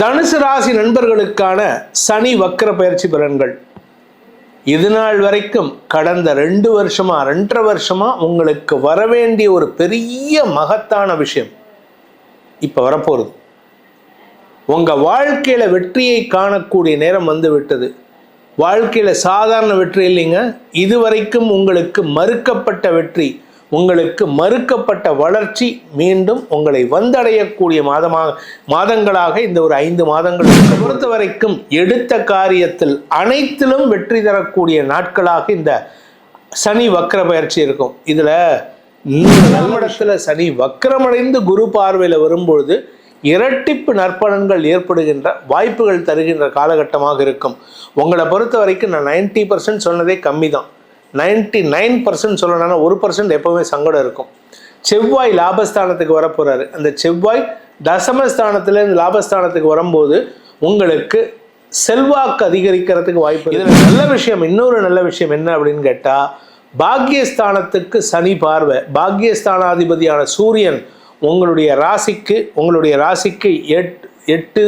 தனுசு ராசி நண்பர்களுக்கான சனி வக்கர பயிற்சி பலன்கள். இது நாள் வரைக்கும் கடந்த ரெண்டு வருஷமா ரெண்டரை வருஷமா உங்களுக்கு வரவேண்டிய ஒரு பெரிய மகத்தான விஷயம் இப்ப வரப்போகுது உங்க வாழ்க்கையில வெற்றியை காணக்கூடிய நேரம் வந்து விட்டது வாழ்க்கையில சாதாரண வெற்றி இல்லைங்க. இதுவரைக்கும் உங்களுக்கு மறுக்கப்பட்ட வெற்றி உங்களுக்கு மறுக்கப்பட்ட வளர்ச்சி மீண்டும் உங்களை வந்தடையக்கூடிய மாதமாக மாதங்களாக இந்த ஒரு ஐந்து மாதங்கள் பொறுத்த வரைக்கும் எடுத்த காரியத்தில் அனைத்திலும் வெற்றி தரக்கூடிய நாட்களாக இந்த சனி வக்கர பயிற்சி இருக்கும். இதில் நல்மடத்துல சனி வக்கரமடைந்து குரு பார்வையில் வரும்பொழுது இரட்டிப்பு நற்பலன்கள் ஏற்படுகின்ற வாய்ப்புகள் தருகின்ற காலகட்டமாக இருக்கும். உங்களை பொறுத்த வரைக்கும் நான் நைன்டி பர்சன்ட் சொன்னதே கம்மி தான் நைன்டி நைன் பர்சன்ட் சொல்லணும்னா ஒரு பர்சன்ட் எப்பவுமே சங்கடம் இருக்கும். செவ்வாய் லாபஸ்தானத்துக்கு வரப்போறாரு. அந்த செவ்வாய் தசமஸ்தானத்திலேருந்து லாபஸ்தானத்துக்கு வரும்போது உங்களுக்கு செல்வாக்கு அதிகரிக்கிறதுக்கு வாய்ப்பு இதில் நல்ல விஷயம் இன்னொரு நல்ல விஷயம் என்ன அப்படின்னு கேட்டால் பாக்கியஸ்தானத்துக்கு சனி பார்வை. பாக்கியஸ்தானாதிபதியான சூரியன் உங்களுடைய ராசிக்கு உங்களுடைய ராசிக்கு எட் எட்டு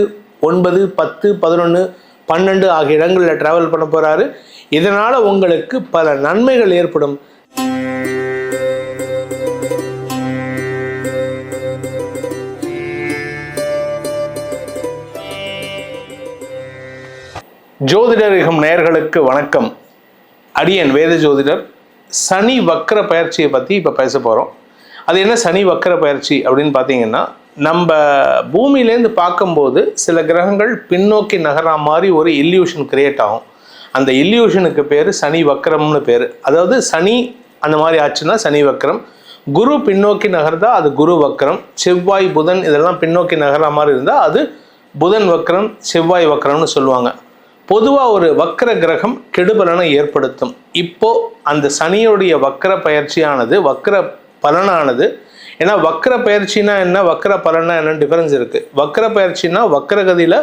ஒன்பது பத்து பதினொன்று பன்னெண்டு ஆகிய இடங்களில் ட்ராவல் பண்ண போகிறாரு இதனால் உங்களுக்கு பல நன்மைகள் ஏற்படும். ஜோதிடரிகம் நேயர்களுக்கு வணக்கம். அடியன் வேத ஜோதிடர் சனி வக்கர பயிற்சியை பற்றி இப்போ பேச போகிறோம் அது என்ன சனி வக்கர பயிற்சி அப்படின்னு பார்த்தீங்கன்னா நம்ம பூமியிலேருந்து பார்க்கும்போது சில கிரகங்கள் பின்னோக்கி நகரா மாதிரி ஒரு இல்யூஷன் கிரியேட் ஆகும். அந்த இல்யூஷனுக்கு பேர் சனி வக்கரம்னு பேர். அதாவது சனி அந்த மாதிரி ஆச்சுன்னா சனி வக்கரம் குரு பின்னோக்கி நகர்ந்தா அது குரு வக்கரம் செவ்வாய் புதன் இதெல்லாம் பின்னோக்கி நகரா மாதிரி இருந்தால் அது புதன் வக்கரம் செவ்வாய் வக்கரம்னு சொல்லுவாங்க. பொதுவாக ஒரு வக்கர கிரகம் கெடுபலனை ஏற்படுத்தும். இப்போ அந்த சனியுடைய வக்கர பயிற்சியானது வக்கர பலனானது ஏன்னா வக்கர பயிற்சினா என்ன? வக்கர பலனா என்னன்னு டிஃபரன்ஸ் இருக்குது வக்கர பயிற்சினா வக்கரகதியில்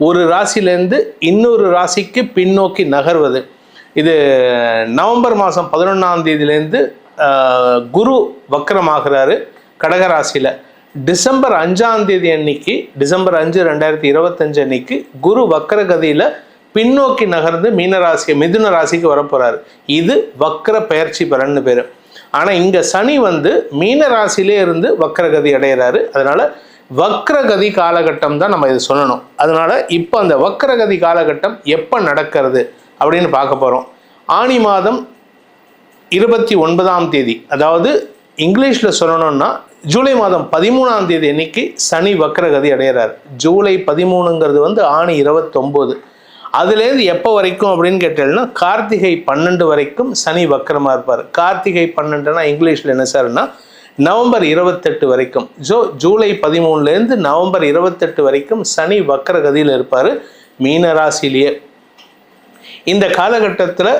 ஒரு ராசியிலேருந்து இன்னொரு ராசிக்கு பின்னோக்கி நகர்வது. இது நவம்பர் மாதம் பதினொன்றாம் தேதியிலேருந்து குரு வக்கரமாகிறாரு கடகராசியில் டிசம்பர் அஞ்சாம் தேதி அன்னைக்கு டிசம்பர் அஞ்சு ரெண்டாயிரத்தி இருபத்தஞ்சு அன்னைக்கு குரு வக்கரகதியில் பின்னோக்கி நகர்ந்து மீனராசி மிதுன ராசிக்கு வரப்போகிறாரு இது வக்கர பயிற்சி பலன்னு பேர். ஆனால் இங்கே சனி வந்து மீன ராசியிலே இருந்து வக்கரகதி அடைகிறாரு அதனால் வக்ரகதி காலகட்டம் தான் நம்ம இதை சொல்லணும். அதனால இப்போ அந்த வக்ரகதி காலகட்டம் எப்போ நடக்கிறது அப்படின்னு பார்க்க போகிறோம் ஆனி மாதம் இருபத்தி ஒன்பதாம் தேதி. அதாவது இங்கிலீஷில் சொல்லணும்னா ஜூலை மாதம் பதிமூணாம் தேதி அன்னைக்கு சனி வக்ரகதி அடைகிறார் ஜூலை பதிமூணுங்கிறது வந்து ஆணி இருபத்தொம்போது. அதுலேருந்து எப்போ வரைக்கும் அப்படின்னு கேட்டீங்கன்னா கார்த்திகை பன்னெண்டு வரைக்கும் சனி வக்கரமாக இருப்பார். கார்த்திகை பன்னெண்டுனா இங்கிலீஷில் என்ன சார்னா நவம்பர் இருபத்தெட்டு வரைக்கும். ஜோ ஜூலை பதிமூணுலேருந்து நவம்பர் இருபத்தெட்டு வரைக்கும் சனி வக்கரகதியில் இருப்பார். மீனராசிலேயே இந்த காலகட்டத்தில்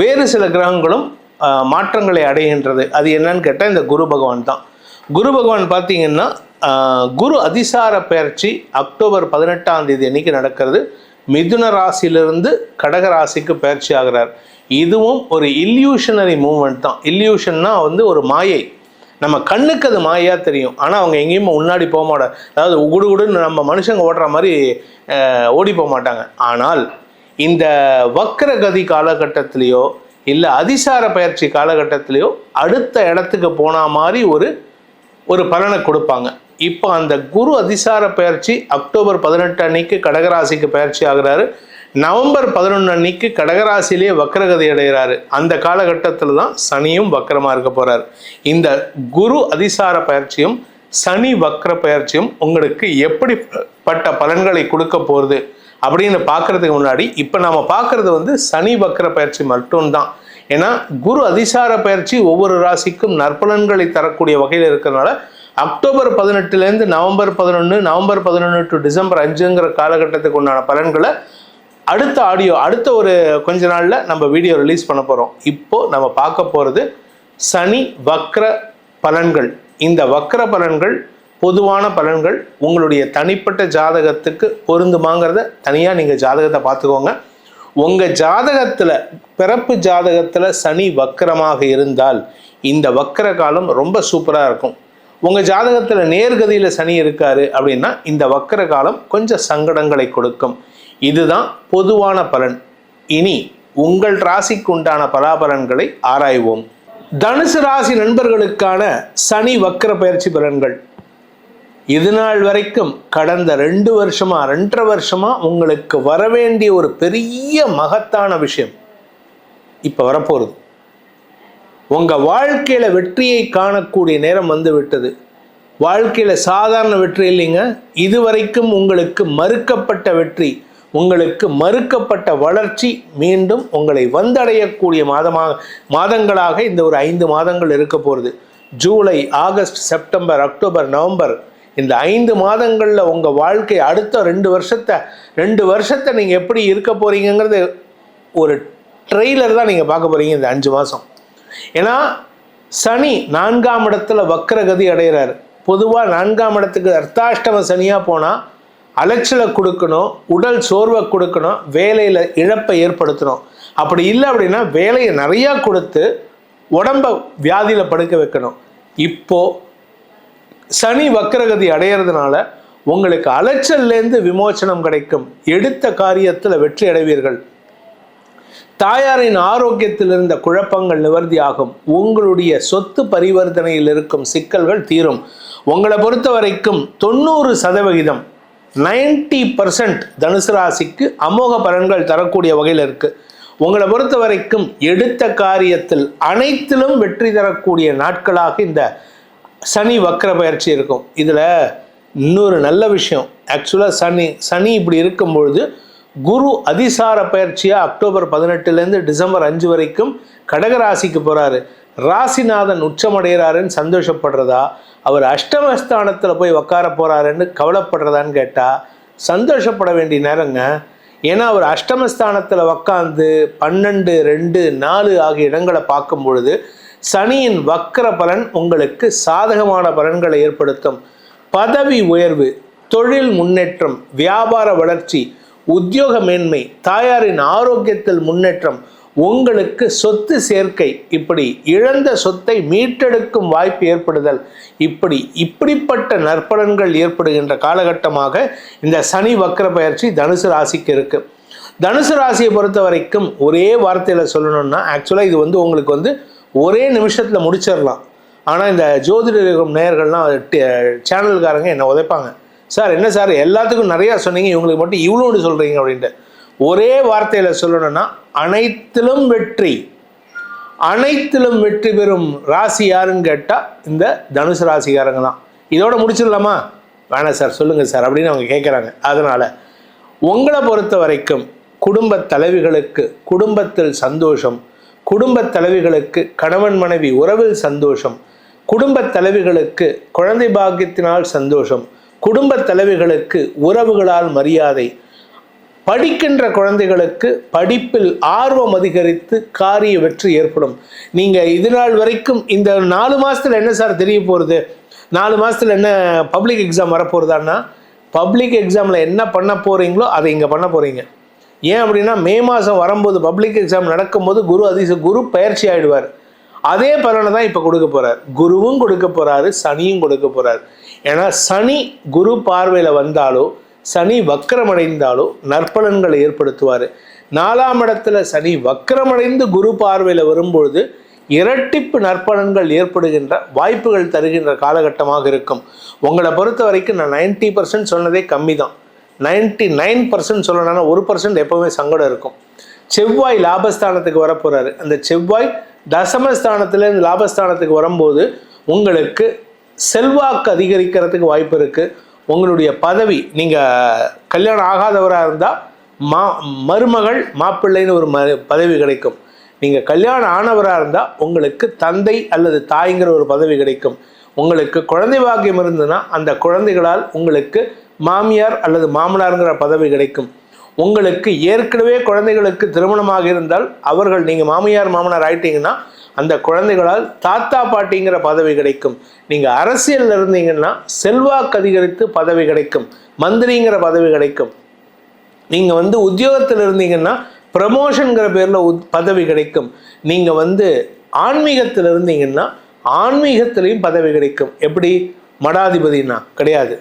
வேறு சில கிரகங்களும் மாற்றங்களை அடைகின்றது. அது என்னன்னு கேட்டால் இந்த குரு பகவான் தான். குரு பகவான் பார்த்தீங்கன்னா குரு அதிசார பயிற்சி அக்டோபர் பதினெட்டாம் தேதி அன்னைக்கு நடக்கிறது. மிதுன ராசியிலிருந்து கடக ராசிக்கு பயிற்சி ஆகிறார். இதுவும் ஒரு இல்யூஷனரி மூமெண்ட் தான். இல்யூஷன்னா வந்து ஒரு மாயை. நம்ம கண்ணுக்கு அது மாயா தெரியும். ஆனால் அவங்க எங்கேயுமே முன்னாடி போக மாட்டாங்க அதாவது உகுடுகுடுன்னு நம்ம மனுஷங்க ஓடுற மாதிரி ஓடி போக மாட்டாங்க. ஆனால் இந்த வக்கரகதி காலகட்டத்திலேயோ இல்லை அதிசார பயிற்சி காலகட்டத்திலேயோ அடுத்த இடத்துக்கு போன மாதிரி ஒரு ஒரு பலனை கொடுப்பாங்க. இப்போ அந்த குரு அதிசார பயிற்சி அக்டோபர் பதினெட்டு அன்னைக்கு கடகராசிக்கு பயிற்சி ஆகிறாரு. நவம்பர் பதினொன்று அன்னைக்கு கடகராசியிலேயே வக்ரகதி அடைகிறாரு. அந்த காலகட்டத்தில் தான் சனியும் வக்கரமாக இருக்க போகிறார் இந்த குரு அதிசார பயிற்சியும் சனி வக்கர பயிற்சியும் உங்களுக்கு எப்படிப்பட்ட பலன்களை கொடுக்க போகிறது அப்படின்னு பார்க்கறதுக்கு முன்னாடி இப்போ நம்ம பார்க்குறது வந்து சனி வக்கர பயிற்சி மட்டும்தான். ஏன்னா குரு அதிசார பயிற்சி ஒவ்வொரு ராசிக்கும் நற்பலன்களை தரக்கூடிய வகையில் இருக்கிறனால அக்டோபர் பதினெட்டுலேருந்து நவம்பர் பதினொன்று நவம்பர் பதினொன்று டு டிசம்பர் அஞ்சுங்கிற காலகட்டத்துக்கு உண்டான பலன்களை அடுத்த ஆடியோ அடுத்த ஒரு கொஞ்ச நாளில் நம்ம வீடியோ ரிலீஸ் பண்ண போகிறோம் இப்போ நம்ம பார்க்க போகிறது சனி வக்ர பலன்கள். இந்த வக்ர பலன்கள் பொதுவான பலன்கள் உங்களுடைய தனிப்பட்ட ஜாதகத்துக்கு பொருந்துமாங்கிறத தனியாக நீங்கள் ஜாதகத்தை பார்த்துக்கோங்க. உங்கள் ஜாதகத்தில் பிறப்பு ஜாதகத்தில் சனி வக்கரமாக இருந்தால் இந்த வக்கர காலம் ரொம்ப சூப்பராக இருக்கும். உங்கள் ஜாதகத்தில் நேர்கதியில் சனி இருக்காரு அப்படின்னா இந்த வக்கர காலம் கொஞ்சம் சங்கடங்களை கொடுக்கும். இதுதான் பொதுவான பலன். இனி உங்கள் ராசிக்கு உண்டான பலாபலன்களை ஆராய்வோம். தனுசு ராசி நண்பர்களுக்கான சனி வக்கர பயிற்சி பலன்கள். இது நாள் வரைக்கும் கடந்த ரெண்டு வருஷமா ரெண்டரை வருஷமா உங்களுக்கு வரவேண்டிய ஒரு பெரிய மகத்தான விஷயம். இப்போ வரப்போகுது உங்கள் வாழ்க்கையில் வெற்றியை காணக்கூடிய நேரம் வந்து விட்டது வாழ்க்கையில் சாதாரண வெற்றி இல்லைங்க. இதுவரைக்கும் உங்களுக்கு மறுக்கப்பட்ட வெற்றி உங்களுக்கு மறுக்கப்பட்ட வளர்ச்சி மீண்டும் உங்களை வந்தடையக்கூடிய மாதமாக மாதங்களாக இந்த ஒரு ஐந்து மாதங்கள் இருக்க போகிறது July August September October November இந்த ஐந்து மாதங்களில் உங்கள் வாழ்க்கை அடுத்த ரெண்டு வருஷத்தை ரெண்டு வருஷத்தை நீங்கள் எப்படி இருக்க போகிறீங்கிறது ஒரு ட்ரெய்லர் தான் நீங்கள் பார்க்க போகிறீங்க இந்த அஞ்சு மாதம் ஏன்னா சனி நான்காம் இடத்துல வக்கரகதி அடைகிறார் பொதுவாக நான்காம் இடத்துக்கு அர்த்தாஷ்டம சனியாக போனால் அலைச்சலை கொடுக்கணும் உடல் சோர்வை கொடுக்கணும் வேலையில் இழப்பை ஏற்படுத்தணும். அப்படி இல்லை அப்படின்னா வேலையை நிறையா கொடுத்து உடம்ப வியாதியில் படுக்க வைக்கணும். இப்போ சனி வக்கரகதி அடையிறதுனால உங்களுக்கு அலைச்சல்லேருந்து விமோச்சனம் கிடைக்கும். எடுத்த காரியத்தில் வெற்றி அடைவீர்கள். தாயாரின் ஆரோக்கியத்தில் இருந்த குழப்பங்கள் நிவர்த்தி ஆகும் உங்களுடைய சொத்து பரிவர்த்தனையில் இருக்கும் சிக்கல்கள் தீரும். உங்களை பொறுத்த வரைக்கும் தொண்ணூறு சதவிகிதம் நைன்டி பர்சன்ட் தனுசு ராசிக்கு அமோக பலன்கள் தரக்கூடிய வகையில் இருக்கு. உங்களை பொறுத்த வரைக்கும் எடுத்த காரியத்தில் அனைத்திலும் வெற்றி தரக்கூடிய நாட்களாக இந்த சனி வக்கர பயிற்சி இருக்கும். இதில் இன்னொரு நல்ல விஷயம் ஆக்சுவலாக சனி சனி இப்படி இருக்கும் பொழுது குரு அதிசார பயிற்சியாக அக்டோபர் பதினெட்டுலேருந்து டிசம்பர் அஞ்சு வரைக்கும் கடகராசிக்கு போகிறாரு ராசிநாதன் உச்சமடைகிறாருன்னு சந்தோஷப்படுறதா? அவர் அஷ்டமஸ்தானத்தில் போய் உக்கார போகிறாருன்னு கவலைப்படுறதான்னு கேட்டால் சந்தோஷப்பட வேண்டிய நேரங்க. ஏன்னா அவர் அஷ்டமஸ்தானத்தில் உக்காந்து பன்னெண்டு ரெண்டு நாலு ஆகிய இடங்களை பார்க்கும் பொழுது சனியின் வக்கர பலன் உங்களுக்கு சாதகமான பலன்களை ஏற்படுத்தும். பதவி உயர்வு தொழில் முன்னேற்றம் வியாபார வளர்ச்சி உத்தியோக மேன்மை தாயாரின் ஆரோக்கியத்தில் முன்னேற்றம் உங்களுக்கு சொத்து சேர்க்கை இப்படி இழந்த சொத்தை மீட்டெடுக்கும் வாய்ப்பு ஏற்படுதல் இப்படி இப்படிப்பட்ட நற்பலன்கள் ஏற்படுகின்ற காலகட்டமாக இந்த சனி வக்கர பயிற்சி தனுசு ராசிக்கு இருக்கு. தனுசு ராசியை பொறுத்த வரைக்கும் ஒரே வார்த்தையில் சொல்லணும்னா ஆக்சுவலாக இது வந்து உங்களுக்கு வந்து ஒரே நிமிஷத்தில் முடிச்சிடலாம். ஆனால் இந்த ஜோதிடம் நேயர்கள்லாம் சேனல்காரங்க என்னை உதைப்பாங்க. சார் என்ன சார்? எல்லாத்துக்கும் நிறையா சொன்னீங்க இவங்களுக்கு மட்டும் இவ்வளோண்டு சொல்கிறீங்க அப்படின்ட்டு. ஒரே வார்த்தையில் சொல்லணும்னா அனைத்திலும் வெற்றி. அனைத்திலும் வெற்றி பெறும் ராசி யாருன்னு கேட்டால் இந்த தனுசு ராசிக்காரங்க தான். இதோட முடிச்சிடலாமா? வேணாம் சார் சொல்லுங்கள் சார் அப்படின்னு அவங்க கேட்குறாங்க அதனால் உங்களை பொறுத்த வரைக்கும் குடும்ப தலைவிகளுக்கு குடும்பத்தில் சந்தோஷம் குடும்ப தலைவிகளுக்கு கணவன் மனைவி உறவில் சந்தோஷம் குடும்ப தலைவிகளுக்கு குழந்தை பாக்கியத்தினால் சந்தோஷம் குடும்ப தலைவிகளுக்கு உறவுகளால் மரியாதை படிக்கின்ற குழந்தைகளுக்கு படிப்பில் ஆர்வம் அதிகரித்து காரிய வெற்றி ஏற்படும். நீங்கள் இது நாள் வரைக்கும் இந்த நாலு மாதத்தில் என்ன சார் தெரிய போகிறது நாலு மாதத்தில் என்ன பப்ளிக் எக்ஸாம் வரப்போகிறதான்னா பப்ளிக் எக்ஸாமில் என்ன பண்ண போகிறீங்களோ அதை இங்கே பண்ண போகிறீங்க ஏன் அப்படின்னா மே மாதம் வரும்போது பப்ளிக் எக்ஸாம் நடக்கும்போது குரு அதிச குரு பயிற்சி ஆகிடுவார் அதே பலனை தான் இப்போ கொடுக்க போகிறார் குருவும் கொடுக்க போகிறாரு சனியும் கொடுக்க போகிறார் ஏன்னா சனி குரு பார்வையில் வந்தாலோ சனி வக்கரமடைந்தாலோ நற்பலன்களை ஏற்படுத்துவார். நாலாம் இடத்துல சனி வக்கரமடைந்து குரு பார்வையில் வரும்பொழுது இரட்டிப்பு நற்பலன்கள் ஏற்படுகின்ற வாய்ப்புகள் தருகின்ற காலகட்டமாக இருக்கும். உங்களை பொறுத்த வரைக்கும் நான் நைன்டி பர்சன்ட் சொன்னதே கம்மி தான் நைன்டி நைன் பர்சன்ட் சொல்லணும்னா ஒரு பர்சன்ட் எப்போவுமே சங்கடம் இருக்கும். செவ்வாய் லாபஸ்தானத்துக்கு வரப்போகிறாரு அந்த செவ்வாய் தசமஸ்தானத்துலேருந்து லாபஸ்தானத்துக்கு வரும்போது உங்களுக்கு செல்வாக்கு அதிகரிக்கிறதுக்கு வாய்ப்பு இருக்குது உங்களுடைய பதவி நீங்கள் கல்யாணம் ஆகாதவராக இருந்தால் மா மருமகள் மாப்பிள்ளைன்னு ஒரு ம பதவி கிடைக்கும். நீங்கள் கல்யாணம் ஆனவராக இருந்தால் உங்களுக்கு தந்தை அல்லது தாய்ங்கிற ஒரு பதவி கிடைக்கும். உங்களுக்கு குழந்தை பாக்கியம் இருந்ததுன்னா அந்த குழந்தைகளால் உங்களுக்கு மாமியார் அல்லது மாமனாருங்கிற பதவி கிடைக்கும். உங்களுக்கு ஏற்கனவே குழந்தைகளுக்கு திருமணமாக இருந்தால் அவர்கள் நீங்கள் மாமியார் மாமனார் ஆயிட்டீங்கன்னா அந்த குழந்தைகளால் தாத்தா பாட்டிங்கிற பதவி கிடைக்கும். நீங்கள் அரசியலில் இருந்தீங்கன்னா செல்வாக்கு அதிகரித்து பதவி கிடைக்கும். மந்திரிங்கிற பதவி கிடைக்கும். நீங்கள் வந்து உத்தியோகத்தில் இருந்தீங்கன்னா ப்ரமோஷனுங்கிற பேரில் உத் பதவி கிடைக்கும். நீங்கள் வந்து ஆன்மீகத்தில் இருந்தீங்கன்னா ஆன்மீகத்திலையும் பதவி கிடைக்கும். எப்படி? மடாதிபதினா கிடையாது.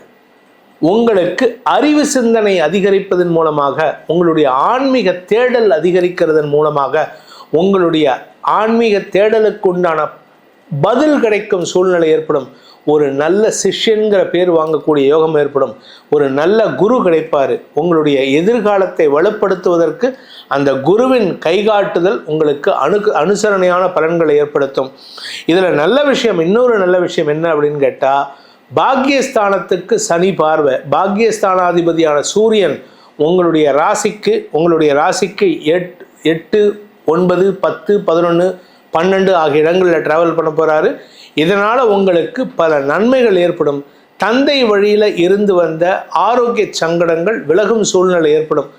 உங்களுக்கு அறிவு சிந்தனை அதிகரிப்பதன் மூலமாக உங்களுடைய ஆன்மீக தேடல் அதிகரிக்கிறதன் மூலமாக உங்களுடைய ஆன்மீக தேடலுக்கு உண்டான பதில் கிடைக்கும் சூழ்நிலை ஏற்படும். ஒரு நல்ல சிஷ்யன்கிற பேர் வாங்கக்கூடிய யோகம் ஏற்படும். ஒரு நல்ல குரு கிடைப்பார். உங்களுடைய எதிர்காலத்தை வலுப்படுத்துவதற்கு அந்த குருவின் கைகாட்டுதல் உங்களுக்கு அணு அனுசரணையான பலன்களை ஏற்படுத்தும். இதில் நல்ல விஷயம் இன்னொரு நல்ல விஷயம் என்ன அப்படின்னு கேட்டால் பாக்கியஸ்தானத்துக்கு சனி பார்வை. பாக்கியஸ்தானாதிபதியான சூரியன் உங்களுடைய ராசிக்கு உங்களுடைய ராசிக்கு எட் எட்டு ஒன்பது பத்து பதினொன்று பன்னெண்டு ஆகிய இடங்களில் ட்ராவல் பண்ண போகிறாரு இதனால் உங்களுக்கு பல நன்மைகள் ஏற்படும். தந்தை வழியில் இருந்து வந்த ஆரோக்கிய சங்கடங்கள் விலகும் சூழ்நிலை ஏற்படும்.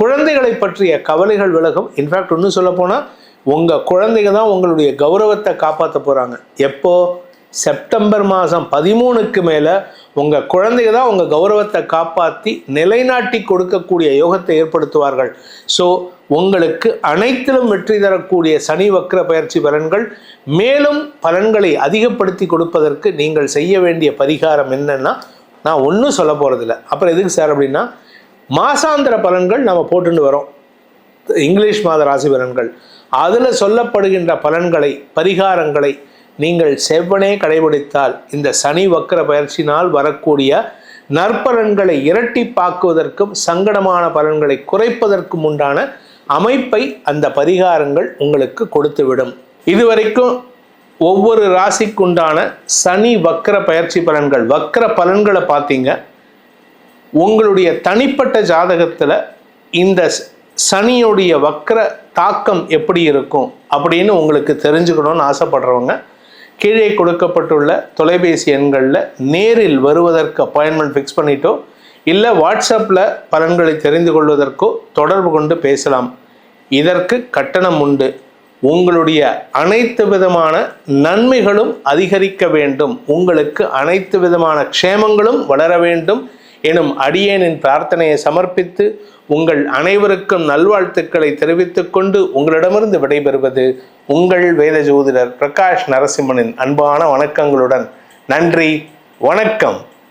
குழந்தைகளை பற்றிய கவலைகள் விலகும். இன்ஃபேக்ட் இன்னும் சொல்ல போனால் உங்கள் குழந்தைங்க தான் உங்களுடைய கௌரவத்தை காப்பாற்ற போகிறாங்க எப்போ? செப்டம்பர் மாதம் பதிமூணுக்கு மேலே உங்கள் குழந்தைங்க தான் உங்கள் கௌரவத்தை காப்பாற்றி நிலைநாட்டி கொடுக்கக்கூடிய யோகத்தை ஏற்படுத்துவார்கள். ஸோ உங்களுக்கு அனைத்திலும் வெற்றி தரக்கூடிய சனி வக்ர பயிற்சி பலன்கள் மேலும் பலன்களை அதிகப்படுத்தி கொடுப்பதற்கு நீங்கள் செய்ய வேண்டிய பரிகாரம் என்னன்னா நான் ஒன்றும் சொல்ல போகிறதில்ல அப்புறம் எதுக்கு சார் அப்படின்னா மாசாந்திர பலன்கள் நம்ம போட்டுட்டு வரோம். இங்கிலீஷ் மாத ராசி பலன்கள். அதில் சொல்லப்படுகின்ற பலன்களை பரிகாரங்களை நீங்கள் செவ்வனே கடைபிடித்தால் இந்த சனி வக்கர பயிற்சினால் வரக்கூடிய நற்பலன்களை இரட்டிப்பாக்குவதற்கும் சங்கடமான பலன்களை குறைப்பதற்கும் உண்டான அமைப்பை அந்த பரிகாரங்கள் உங்களுக்கு கொடுத்துவிடும். இதுவரைக்கும் ஒவ்வொரு ராசிக்குண்டான சனி வக்கர பயிற்சி பலன்கள் வக்கர பலன்களை பார்த்தீங்க. உங்களுடைய தனிப்பட்ட ஜாதகத்தில் இந்த சனியுடைய வக்கர தாக்கம் எப்படி இருக்கும் அப்படின்னு உங்களுக்கு தெரிஞ்சுக்கணும்னு ஆசைப்படுறவங்க கீழே கொடுக்கப்பட்டுள்ள தொலைபேசி எண்களில் நேரில் வருவதற்கு அப்பாயின்மெண்ட் ஃபிக்ஸ் பண்ணிட்டோ இல்லை வாட்ஸ்அப்பில் பலன்களை தெரிந்து கொள்வதற்கோ தொடர்பு கொண்டு பேசலாம். இதற்கு கட்டணம் உண்டு. உங்களுடைய அனைத்து விதமான நன்மைகளும் அதிகரிக்க வேண்டும். உங்களுக்கு அனைத்து விதமான க்ஷேமங்களும் வளர வேண்டும் எனும் அடியேனின் பிரார்த்தனையை சமர்ப்பித்து உங்கள் அனைவருக்கும் நல்வாழ்த்துக்களை தெரிவித்துக் கொண்டு உங்களிடமிருந்து விடைபெறுவது உங்கள் வேத ஜோதிடர் பிரகாஷ் நரசிம்மனின் அன்பான வணக்கங்களுடன். நன்றி. வணக்கம்.